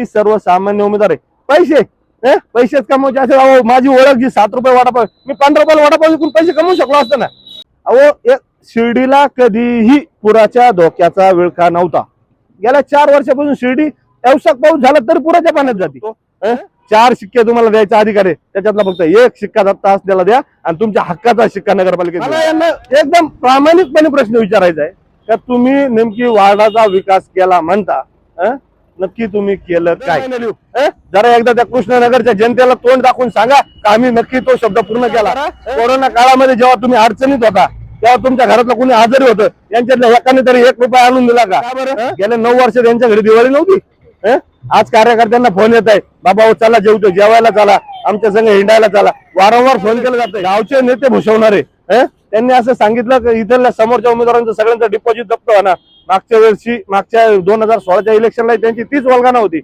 मी सर्वसामान्य उमेदवार आहे. पैसे? पैसेच कमवायचे असेल. अहो माझी ओळख जी सात रुपये वडापाव मी पंधरा रुपयाला वडापाव विकून पैसे कमवू शकलो असतो ना. अहो एक शिर्डीला कधीही पुराच्या धोक्याचा विळखा नव्हता. गेल्या चार वर्षापासून शिर्डी अवसक पाऊस झाला तर पुराच्या पाण्यात जाते? चार शिक्के तुम्हाला द्यायचा अधिकार आहे. त्याच्यातला फक्त एक शिक्का दत्ता असलेला द्या आणि तुमच्या हक्काचा शिक्का यांना एकदम प्रामाणिकपणे प्रश्न विचारायचा आहे. का तुम्ही नेमकी वार्डाचा विकास केला म्हणता? नक्की तुम्ही केलं काय? जरा एकदा त्या कृष्णनगरच्या जनतेला तोंड दाखवून सांगा का आम्ही नक्की तो शब्द पूर्ण केला. कोरोना काळामध्ये जेव्हा तुम्ही अडचणीत होता तेव्हा तुमच्या घरातलं कोणी आजारी होतं यांच्यातल्या एकाने तरी एक रुपया आणून दिला का? गेल्या नऊ वर्ष त्यांच्या घरी दिवाळी नव्हती? आज कार्यकर्त्यांना फोन येत आहे बाबा हो चला जेवतो जेवायला चला आमच्या संघ हिंडायला चला. वारंवार फोन केला जातोय गावचे नेते भूषवणारे हं? त्यांनी असं सांगितलं की इथल्या समोरच्या उमेदवारांचं सगळ्यांचं डिपॉझिट जप्त होणार. मागच्या वर्षी मागच्या दोन हजार सोळाच्या इलेक्शनला त्यांची तीच वल्गना होती?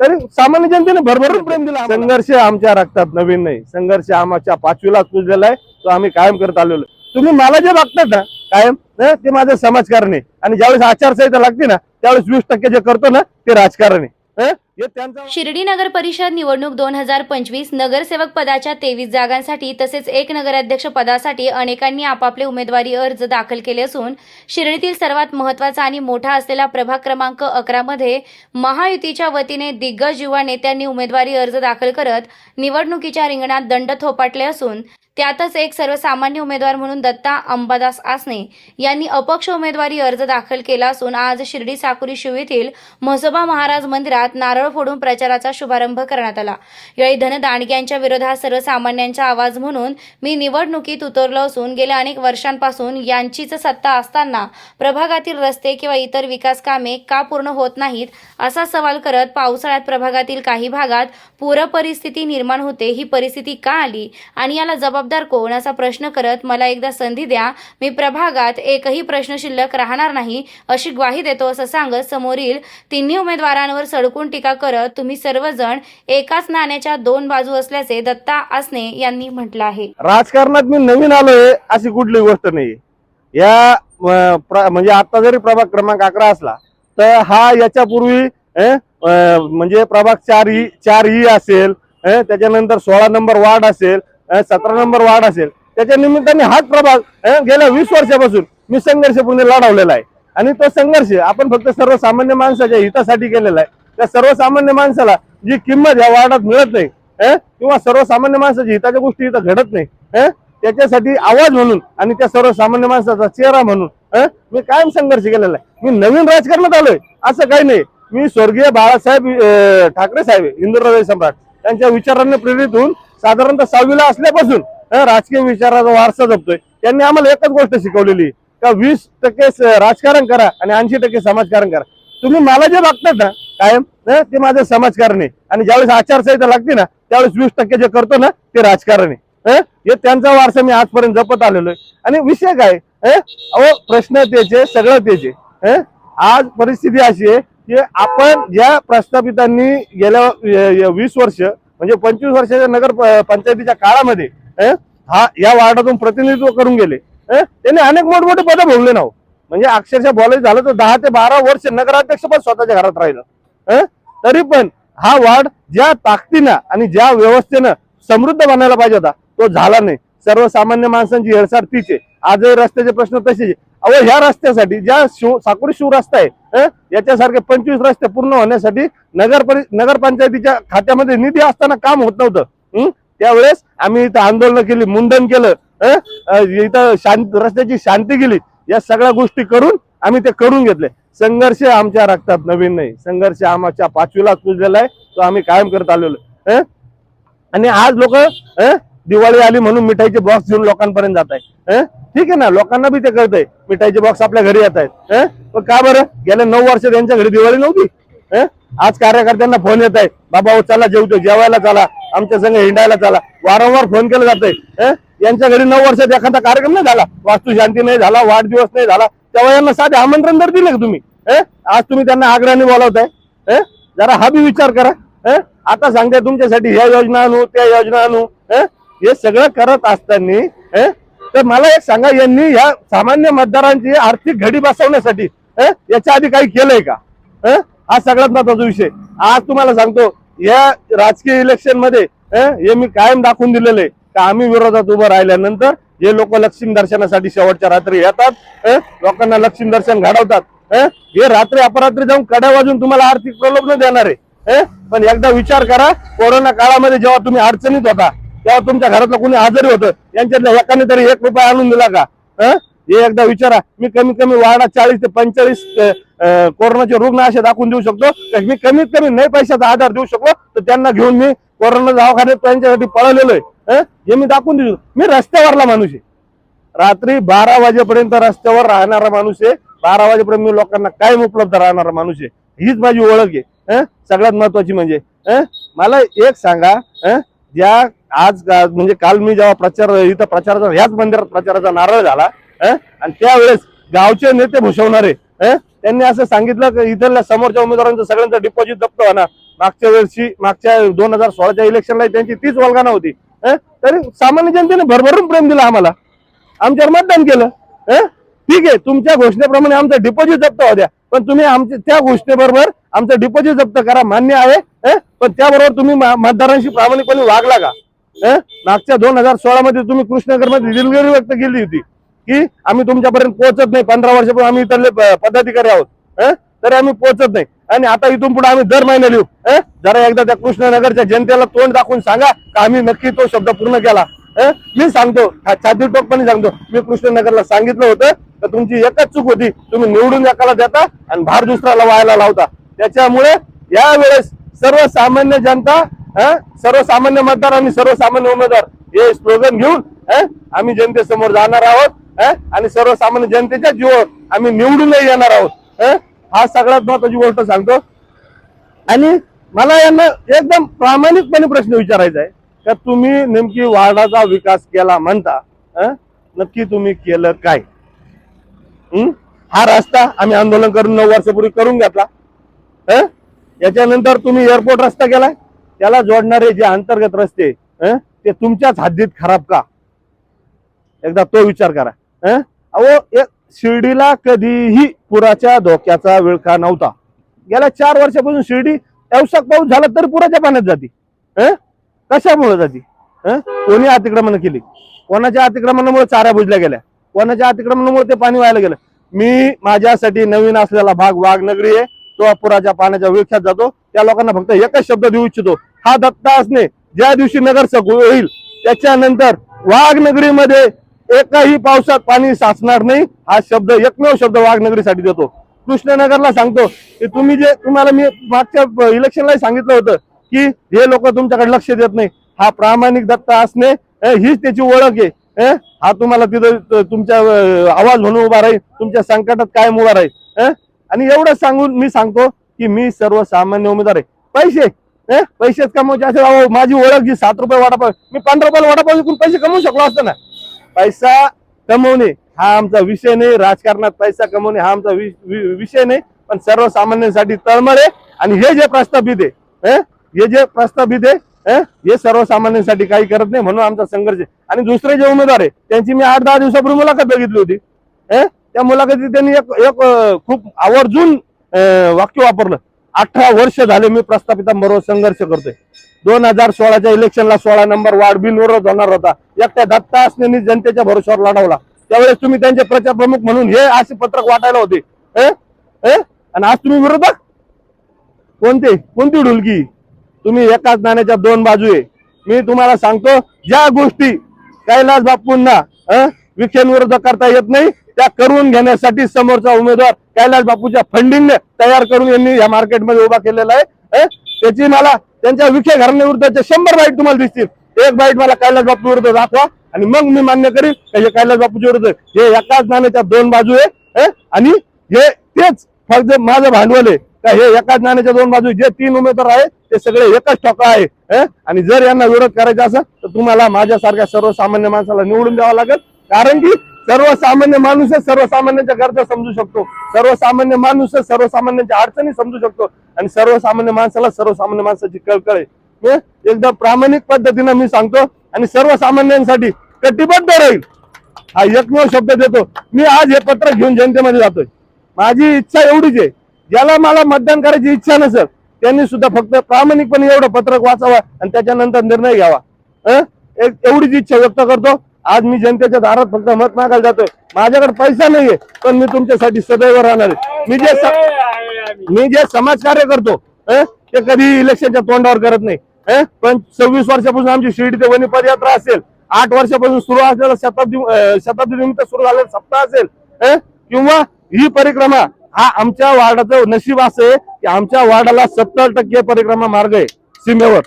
तरी सामान्य जनतेने भरभरून प्रेम दिला संघर्ष आमच्या रक्तात नवीन नाही संघर्ष आमच्या पाचवीला पुजलेला आहे तो आम्ही कायम करत आलेलो. तुम्ही मला जे बघतात ना कायम? ते माझं समाजकारण आहे आणि ज्यावेळेस आचारसंहिता लागते ना त्यावेळेस वीस टक्के जे करतो ना ते राजकारण आहे शिर्डी नगर परिषद निवडणूक दोन हजार पंचवीस नगरसेवक पदाच्या तेवीस जागांसाठी तसेच एक नगराध्यक्ष पदासाठी अनेकांनी आपापले उमेदवारी अर्ज दाखल केले असून शिर्डीतील सर्वात महत्त्वाचा आणि मोठा असलेला प्रभाग क्रमांक अकरा मध्ये महायुतीच्या वतीने दिग्गज युवा नेत्यांनी उमेदवारी अर्ज दाखल करत निवडणुकीच्या रिंगणात दंड थोपाटले असून त्यातच एक सर्वसामान्य उमेदवार म्हणून दत्ता अंबादास आसने यांनी अपक्ष उमेदवारी अर्ज दाखल केला असून आज शिर्डी साकुरी शिव येथील म्हसोबा महाराज मंदिरात नारळ फोडून प्रचाराचा शुभारंभ करण्यात आला. यावेळी धनदांडगे यांच्या विरोधात सर्वसामान्यांचा आवाज म्हणून मी निवडणुकीत उतरलो असून गेल्या अनेक वर्षांपासून यांचीच सत्ता असताना प्रभागातील रस्ते किंवा इतर विकास कामे का पूर्ण होत नाहीत असा सवाल करत पावसाळ्यात प्रभागातील काही भागात पूर परिस्थिती निर्माण होते ही परिस्थिती का आली आणि याला जबाबदार कोण असा प्रश्न करत मला एकदा संधी द्या. मी प्रभागात एकही प्रश्न शिल्लक राहणार नाही अशी ग्वाही देतो असं सांगत समोरील तिन्ही उमेदवारांवर सडकून टीका करत तुम्ही सर्वजण एकाच नाण्याच्या दोन बाजू असल्याचे दत्ता आसने यांनी म्हटलं आहे. राजकारणात मी नवीन आलोय अशी कुठली गोष्ट नाही या म्हणजे आता जरी प्रभाग क्रमांक अकरा असला तर हा याच्यापूर्वी म्हणजे प्रभाग चार ई चार ई असेल त्याच्यानंतर सोळा नंबर वार्ड असेल सतरा नंबर वार्ड असेल. त्याच्या निमित्ताने हाच प्रभाग गेल्या वीस वर्षापासून मी संघर्षपूर्ण लढवलेला आहे. आणि तो संघर्ष आपण फक्त सर्वसामान्य माणसाच्या हितासाठी केलेला आहे. त्या सर्वसामान्य माणसाला जी किंमत या वार्डात मिळत नाही किंवा सर्वसामान्य माणसाच्या हिताच्या गोष्टी इथं घडत नाही त्याच्यासाठी आवाज म्हणून आणि त्या सर्वसामान्य माणसाचा चेहरा म्हणून मी कायम संघर्ष केलेला आहे. मी नवीन राजकारणात आलोय असं काही नाही. मी स्वर्गीय बाळासाहेब ठाकरे साहेब हिंदुराज सम्राट त्यांच्या विचारांनी प्रेरित होऊन साधारणतः सहावीला असल्यापासून राजकीय विचाराचा वारसा जपतोय. त्यांनी आम्हाला एकच गोष्ट शिकवलेली का वीस टक्के राजकारण करा आणि ऐंशी टक्के समाजकारण करा. तुम्ही मला जे मागतात ना कायम ते माझं समाजकारण आहे. आणि ज्यावेळेस आचारसंहिता लागते ना त्यावेळेस वीस टक्के जे करतो ना ते राजकारण आहे. हे त्यांचा वारसा मी आजपर्यंत जपत आलेलो आहे. आणि विषय काय हं? अहो प्रश्न त्याचे सगळं त्याचे आज परिस्थिती अशी आहे की आपण ज्या प्रस्थापितांनी गेल्या वीस वर्ष म्हणजे पंचवीस वर्षाच्या नगर प- पंचायतीच्या काळामध्ये हा या वार्डातून प्रतिनिधित्व करून गेले. त्यांनी अनेक मोठमोठे पदं भोगले ना हो. म्हणजे अक्षरशः बोलायचं झालं तर दहा ते बारा वर्ष नगराध्यक्ष पण स्वतःच्या घरात राहिलं. तरी पण हा वार्ड ज्या ताकदीनं आणि ज्या व्यवस्थेनं समृद्ध बनायला पाहिजे होता तो झाला नाही. सर्वसामान्य माणसांची हेळसार तीच आहे. आजही रस्त्याचे प्रश्न तसेच अहो ह्या रस्त्यासाठी ज्या शिव साकुरी शिव रस्ता आहे याच्यासारखे पंचवीस रस्ते पूर्ण होण्यासाठी नगर परि नगरपंचायतीच्या खात्यामध्ये निधी असताना काम होत नव्हतं. त्यावेळेस आम्ही इथं आंदोलन केली मुंडन केलं इथं शांत रस्त्याची शांती केली. या सगळ्या गोष्टी करून आम्ही ते करून घेतले. संघर्ष आमच्या रक्तात नवीन नाही. संघर्ष आमच्या पाचवीला कुजलेला आहे. तो आम्ही कायम करत आलेलो आणि आज लोक दिवाळी आली म्हणून मिठाईचे बॉक्स घेऊन लोकांपर्यंत जात आहे ठीक आहे ना लोकांना बी ते कळतंय. मिठाईचे बॉक्स आपल्या घरी येत आहेत. पण का बरं? गेल्या नऊ वर्ष त्यांच्या घरी दिवाळी नव्हती. आज कार्यकर्त्यांना फोन येत आहे. बाबा हो चला जेवतो. जेवायला चला. आमच्या संघ हिंडायला चला. वारंवार फोन केला जातोय. यांच्या घरी नऊ वर्षात एखादा कार्यक्रम नाही झाला. वास्तू शांती नाही झाला वाढदिवस नाही झाला. तेव्हा यांना साधे आमंत्रण तर दिले का तुम्ही? आज तुम्ही त्यांना आग्रहाने बोलावताय. जरा हा बी विचार करा. आता सांगताय तुमच्यासाठी ह्या योजना आणू त्या योजना आणू. हे? सगळं करत असताना तर मला एक सांगा यांनी या सामान्य मतदारांची आर्थिक घडी बसवण्यासाठी याच्या आधी काही केलंय का? हा सगळ्यात महत्त्वाचा विषय. आज तुम्हाला सांगतो या राजकीय इलेक्शनमध्ये हे मी कायम दाखवून दिलेलं आहे. का आम्ही विरोधात उभं राहिल्यानंतर जे लोक लक्ष्मी दर्शनासाठी शेवटच्या रात्री येतात लोकांना लक्ष्मी दर्शन घडवतात. हे रात्री अपरात्री जाऊन कड्या वाजून तुम्हाला आर्थिक प्रलोभन देणार आहे. पण एकदा विचार करा कोरोना काळामध्ये जेव्हा तुम्ही अडचणीत होता तेव्हा तुमच्या घरातलं कोणी आजारी होतं यांच्यातल्या एकाने तरी एक रुपया आणून दिला का? हे? एकदा विचारा मी कमीत कमी वाडा चाळीस ते पंचेचाळीस कोरोनाचे रुग्ण असे दाखवून देऊ शकतो. मी कमीत कमी नाही पैशाचा आधार देऊ शकलो तर त्यांना घेऊन मी कोरोना दवाखान्यात त्यांच्यासाठी पळवलेलो आहे. हे? मी दाखवून देऊ शकतो. मी रस्त्यावरला माणूस आहे. रात्री बारा वाजेपर्यंत रस्त्यावर राहणारा माणूस आहे. बारा वाजेपर्यंत मी लोकांना कायम उपलब्ध राहणारा माणूस आहे. हीच माझी ओळख आहे. सगळ्यात महत्वाची म्हणजे मला एक सांगा अं? ज्या आज म्हणजे काल मी जेव्हा प्रचार इथं प्रचाराचा ह्याच मंदिरात प्रचाराचा नारळ झाला आणि त्यावेळेस गावचे नेते भूषवणारे त्यांनी असं सांगितलं की इथल्या समोरच्या उमेदवारांचं सगळ्यांचं डिपॉझिट जप्त होणार मागच्या वर्षी मागच्या दोन हजार सोळाच्या इलेक्शनला त्यांची तीच वल्गाना होती तरी सामान्य जनतेने भरभरून प्रेम दिला आम्हाला. आमच्यावर मतदान केलं ठीक आहे तुमच्या घोषणेप्रमाणे आमचं डिपॉझिट जप्त होत्या द्या. पण तुम्ही आमच्या त्या गोष्टीबरोबर आमचं डिपॉझिट जप्त करा मान्य आहे पण त्याबरोबर तुम्ही मतदारांशी प्रामाणिकपणे वागला का मागच्या दोन हजार सोळा मध्ये तुम्ही कृष्णनगरमध्ये दिलगिरी व्यक्त केली होती की आम्ही तुमच्यापर्यंत पोहोचत नाही पंधरा वर्षापूर्वी आम्ही इथले पदाधिकारी आहोत तर तरी आम्ही पोहोचत नाही. आणि आता इथून पुढे आम्ही दर महिन्याला येऊ जरा एकदा त्या कृष्णनगरच्या जनतेला तोंड दाखवून सांगा का आम्ही नक्की तो शब्द पूर्ण केला. मी सांगतो. हा छाती टोकपणे सांगतो. मी कृष्णनगरला सांगितलं होतं तर तुमची एकच चूक होती. तुम्ही निवडून एकाला देता आणि भार दुसऱ्याला व्हायला लावता. त्याच्यामुळे यावेळेस सर्वसामान्य जनता सर्वसामान्य मतदार आणि सर्वसामान्य उमेदवार हे स्लोगन घेऊन आम्ही जनतेसमोर जाणार आहोत आणि सर्वसामान्य जनतेच्या जीवावर आम्ही निवडूनही येणार आहोत हा? सगळ्यात महत्वाची गोष्ट सांगतो. आणि मला यांना एकदम प्रामाणिकपणे प्रश्न विचारायचा आहे. का तुम्ही नेमकी वार्डाचा विकास केला म्हणता नक्की तुम्ही केलं काय? हा? रस्ता आम्ही आंदोलन करून नऊ वर्षापूर्वी करून घेतला. याच्यानंतर तुम्ही एअरपोर्ट रस्ता केलाय. त्याला जोडणारे जे अंतर्गत रस्ते ते तुमच्याच हद्दीत खराब का? एकदा तो विचार करा. अहो एक शिर्डीला कधीही पुराच्या धोक्याचा विळखा नव्हता. गेल्या चार वर्षापासून शिर्डी अवसक पाऊस झाला तर पुराच्या पाण्यात जाते. कशामुळे जाती हं? कोणी अतिक्रमण केली? कोणाच्या अतिक्रमणामुळे चाऱ्या बुजल्या गेल्या? कोणाच्या अतिक्रमणामुळे ते पाणी व्हायला गेलं? मी माझ्यासाठी नवीन असलेला भाग वाघनगरी आहे. तो पुराच्या पाण्याच्या विळख्यात जातो. त्या लोकांना फक्त एकच शब्द देऊ इच्छितो. हा दत्ता असणे ज्या दिवशी नगरसेवक होईल त्याच्यानंतर वाघनगरीमध्ये एकाही पावसात पाणी साचणार नाही हा शब्द एकमेव शब्द वाघनगरीसाठी देतो. कृष्णनगरला सांगतो की तुम्ही जे तुम्हाला मी मागच्या इलेक्शनला सांगितलं होतं की हे लोक तुमच्याकडे लक्ष देत नाही. हा प्रामाणिक दत्ता असणे हीच त्याची ओळख आहे. हा तुम्हाला तिथं तुमच्या आवाज म्हणून उभा राहील तुमच्या संकटात कायम उभा राहील. आणि एवढं सांगून मी सांगतो की मी सर्वसामान्य उमेदवार आहे. पैसे पैसेच कमवचे असेल. माझी ओळख जी सात रुपये वाटापाव मी पंधरा रुपयाला वाटापाव विकून पैसे कमवू शकलो असतो ना. पैसा कमवणे हा आमचा विषय नाही. राजकारणात पैसा कमवणे हा आमचा विषय नाही. पण सर्वसामान्यांसाठी तळमळ आहे. आणि हे जे प्रस्तावित आहे हे जे प्रस्थापित आहे हे सर्वसामान्यांसाठी काही करत नाही म्हणून आमचा संघर्ष आहे. आणि दुसरे जे उमेदवार आहे त्यांची मी आठ दहा दिवसापूर्वी मुलाखत बघितली होती. त्या मुलाखतीत त्यांनी एक एक खूप आवर्जून वाक्य वापरलं. अठरा वर्ष झाले मी प्रस्थापितांबरोबर संघर्ष करतोय. दोन हजार सोळाच्या इलेक्शनला सोळा नंबर वार्ड बिनविरोध होणार होता. एकट्या दत्ता असण्याने जनतेच्या भरोश्यावर लढवला. त्यावेळेस तुम्ही त्यांचे प्रचार प्रमुख म्हणून हे असे पत्रक वाटायला होते. आणि आज तुम्ही विरोधक? कोणते? कोणती ढुलकी? तुम्ही एकाच नाण्याच्या दोन बाजू आहे मी तुम्हाला सांगतो ज्या गोष्टी कैलास बापूंना हं, विरोध करता येत नाही त्या करून घेण्यासाठी समोरचा उमेदवार कैलास बापूच्या फंडिंगने तयार करून यांनी या मार्केटमध्ये उभा केलेला आहे. त्याची मला त्यांच्या विखे घराण्याविरुद्धचे शंभर बाईट तुम्हाला दिसतील. एक बाईट मला कैलास बापू विरुद्ध दाखवा आणि मग मी मान्य करीन हे कैलास बापूच्या विरुद्ध हे एकाच नाण्याच्या दोन बाजू आहे आणि हे तेच फक्त माझं भांडवल आहे. का हे एकाच नाण्याच्या दोन बाजू जे तीन उमेदवार आहेत ते सगळे एकच ठोका आहे आणि जर यांना विरोध करायचा असेल तर तुम्हाला माझ्यासारख्या सर्वसामान्य माणसाला निवडून द्यावं लागेल. कारण की सर्वसामान्य माणूसच सर्वसामान्यांच्या गरजा समजू शकतो. सर्वसामान्य माणूसच सर्वसामान्यांच्या अडचणी समजू शकतो. आणि सर्वसामान्य माणसाला सर्वसामान्य माणसाची कळकळ आहे. एकदम प्रामाणिक पद्धतीनं मी सांगतो आणि सर्वसामान्यांसाठी कटिबद्ध राहील. हा एकमेव शब्द देतो. मी आज हे पत्र घेऊन जनतेमध्ये जातोय. माझी इच्छा एवढीच आहे ज्याला मला मतदान करायची इच्छा नसेल. त्यांनी सुद्धा फक्त प्रामाणिकपणे एवढं पत्रक वाचावं आणि त्याच्यानंतर निर्णय घ्यावा. एक एवढीच इच्छा व्यक्त करतो. आज मी जनतेच्या दारात फक्त मत मागायला जातोय. माझ्याकडे पैसा नाहीये पण मी तुमच्यासाठी सदैव राहणार आहे. मी जे मी जे समाजकार्य करतो ते कधी इलेक्शनच्या तोंडावर करत नाही. पण सव्वीस वर्षापासून आमची शिर्डी ते वणी पदयात्रा असेल आठ वर्षापासून सुरू असलेला शताब्दी शताब्दी निमित्त सुरू झालेला सप्ताह असेल किंवा ही परिक्रमा हा आमच्या वार्डाचं नशीब असं आहे की आमच्या वार्डाला सत्तर टक्के परिक्रमा मार्ग आहे सीमेवर.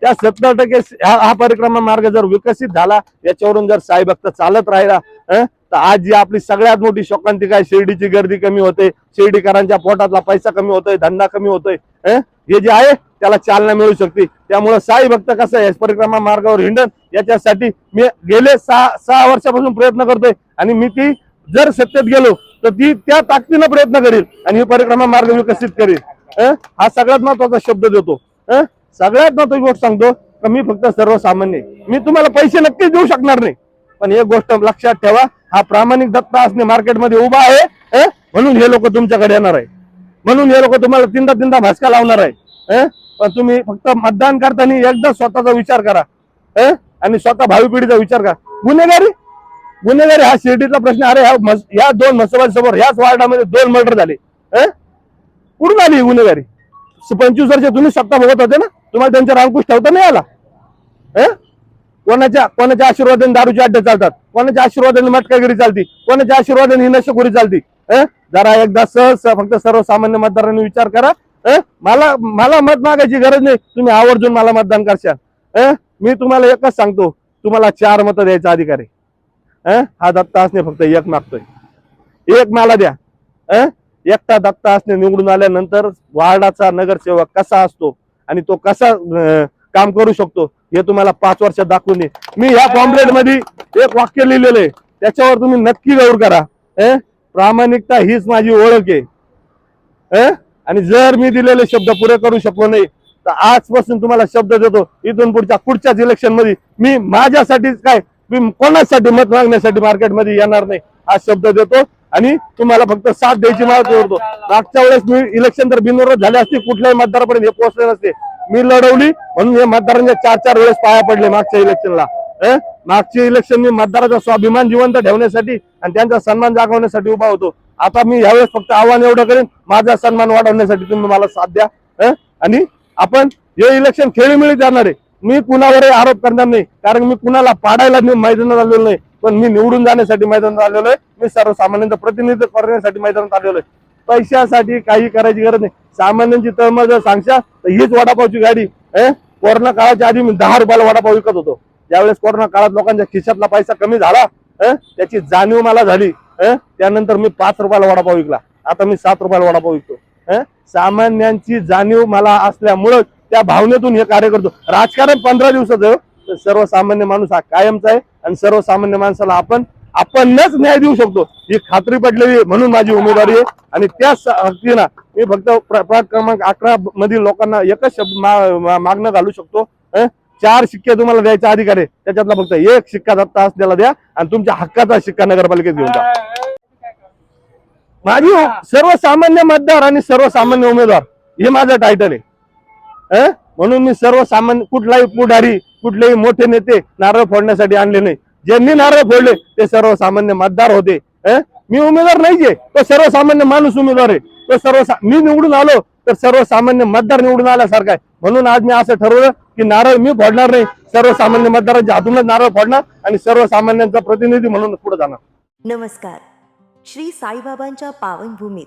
त्या सत्तर टक्के हा परिक्रमा मार्ग जर विकसित झाला याच्यावरून जर साई भक्त चालत राहिला तर आज जी आपली सगळ्यात मोठी शोकांती काय? शिर्डीची गर्दी कमी होते शिर्डीकरांच्या पोटातला पैसा कमी होतोय धंदा कमी होतोय हे जे आहे त्याला चालना मिळू शकते. त्यामुळे साई भक्त कसं आहे? परिक्रमा मार्गावर हिंडन याच्यासाठी मी गेले सहा सहा वर्षापासून प्रयत्न करतोय. आणि मी ती जर सत्तेत गेलो तर ती त्या ताकदीनं प्रयत्न करेल आणि ही परिक्रमा मार्ग विकसित करेल. हा सगळ्यात महत्त्वाचा शब्द देतो. सगळ्यात महत्वाची गोष्ट सांगतो का मी फक्त सर्वसामान्य मी तुम्हाला पैसे नक्कीच देऊ शकणार नाही. पण एक गोष्ट लक्षात ठेवा हा प्रामाणिक दत्ता असणे मार्केटमध्ये उभा आहे. म्हणून हे लोक तुमच्याकडे येणार आहे. म्हणून हे लोक तुम्हाला तीनदा तीनदा भासका लावणार आहे. पण तुम्ही फक्त मतदान करताना एकदा स्वतःचा विचार करा. आणि स्वतः भावी पिढीचा विचार करा. गुन्हेगारी? गुन्हेगारी हा शिर्डीतला प्रश्न. अरे ह्या या दोन मसोबांसमोर याच वार्डामध्ये दोन मर्डर झाले. कुठून आली ही गुन्हेगारी? पंचवीस वर्ष तुम्ही सत्ता बघत होते ना? तुम्हाला त्यांचा अंकुश ठेवता नाही आला. कोणाच्या कोणाच्या आशीर्वादाने दारूचे अड्डे चालतात? कोणाच्या आशीर्वादाने मटकागिरी चालती? कोणाच्या आशीर्वादाने ही नशेखोरी चालती? हं? जरा एकदा सहज फक्त सर्वसामान्य मतदारांनी विचार करा. मला मला मत मागायची गरज नाही. तुम्ही आवर्जून मला मतदान करशाल. मी तुम्हाला एकच सांगतो. तुम्हाला चार मतं द्यायचा अधिकार आहे. हा दत्ता असणे फक्त एक मागतोय. एक मला द्या. एकटा दत्ता असणे निवडून आल्यानंतर वार्डाचा नगरसेवक कसा असतो आणि तो कसा काम करू शकतो हे तुम्हाला पाच वर्षात दाखवून दे मी ह्या पॉम्पलेटमध्ये एक वाक्य लिहिलेलं आहे. त्याच्यावर तुम्ही नक्की गौर करा. हं? प्रामाणिकता हीच माझी ओळख आहे. आणि जर मी दिलेले शब्द पुरे करू शकलो नाही तर आजपासून तुम्हाला शब्द देतो. इथून पुढच्या पुढच्याच इलेक्शनमध्ये मी माझ्यासाठीच काय मी कोणासाठी मत मागण्यासाठी मार्केटमध्ये येणार नाही हा शब्द देतो. आणि तुम्हाला फक्त साथ द्यायची मला करतो मागच्या वेळेस मी इलेक्शन तर बिनविरोध झाले असते कुठल्याही मतदारापर्यंत हे पोहोचले नसते. मी लढवली म्हणून हे मतदारांच्या चार चार वेळेस पाया पडले मागच्या इलेक्शनला हं? मागचे इलेक्शन मी मतदाराचा स्वाभिमान जिवंत ठेवण्यासाठी आणि त्यांचा सन्मान जागवण्यासाठी उभा होतो. आता मी यावेळेस फक्त आव्हान एवढं करेन माझा सन्मान वाढवण्यासाठी तुम्ही मला साथ द्या. आणि आपण हे इलेक्शन खेळीमेळी जाणार आहे. मी कुणावरही आरोप करणार नाही. कारण मी कुणाला पाडायला मैदानात आलेलो नाही. पण मी निवडून जाण्यासाठी मैदानात आलेलो आहे. मी सर्वसामान्यांचं प्रतिनिधित्व करण्यासाठी मैदानात आलेलो आहे. पैशासाठी काही करायची गरज नाही. सामान्यांची तळमळ जर सांगशा तर हीच वडापावची गाडी. कोरोना काळाच्या आधी मी दहा रुपयाला वडापाव विकत होतो. ज्यावेळेस कोरोना काळात लोकांच्या खिशातला पैसा कमी झाला त्याची जाणीव मला झाली त्यानंतर मी पाच रुपयाला वडापाव विकला. आता मी सात रुपयाला वडापाव विकतो. सामान्यांची जाणीव मला असल्यामुळं त्या भावनेतून हे कार्य करतो. राजकारण पंधरा दिवसाचं तर सर्वसामान्य माणूस हा कायमचा आहे आणि सर्वसामान्य माणसाला आपण आपणच न्याय देऊ शकतो. ही खात्री पडलेली म्हणून माझी उमेदवारी आहे. आणि त्याच हक्कीनं मी फक्त प्रभाग क्रमांक अकरा मधील लोकांना एकच शब्द मागणं घालू शकतो. चार शिक्के तुम्हाला द्यायचा अधिकार आहे. त्याच्यातला फक्त एक शिक्का दत्ता असलेला द्या आणि तुमच्या हक्काचा शिक्का नगरपालिकेत घेऊन जा. माझी सर्वसामान्य मतदार आणि सर्वसामान्य उमेदवार हे माझं टायटल आहे. म्हणून मी सर्वसामान्य कुठलाही पुढारी कुठलेही मोठे नेते नारळ फोडण्यासाठी आणले नाही. ज्यांनी नारळ फोडले ते सर्वसामान्य मतदार होते. मी उमेदवार नाहीये तो सर्वसामान्य माणूस उमेदवार आहे. तो सर्व मी निवडून आलो तर सर्वसामान्य मतदार निवडून आल्यासारखा आहे. म्हणून आज मी असं ठरवलं की नारळ मी फोडणार नाही सर्वसामान्य मतदारांच्या हातूनच नारळ फोडणार आणि सर्वसामान्यांचा प्रतिनिधी म्हणून पुढे जाणार. नमस्कार. श्री साईबाबांच्या पावनभूमीत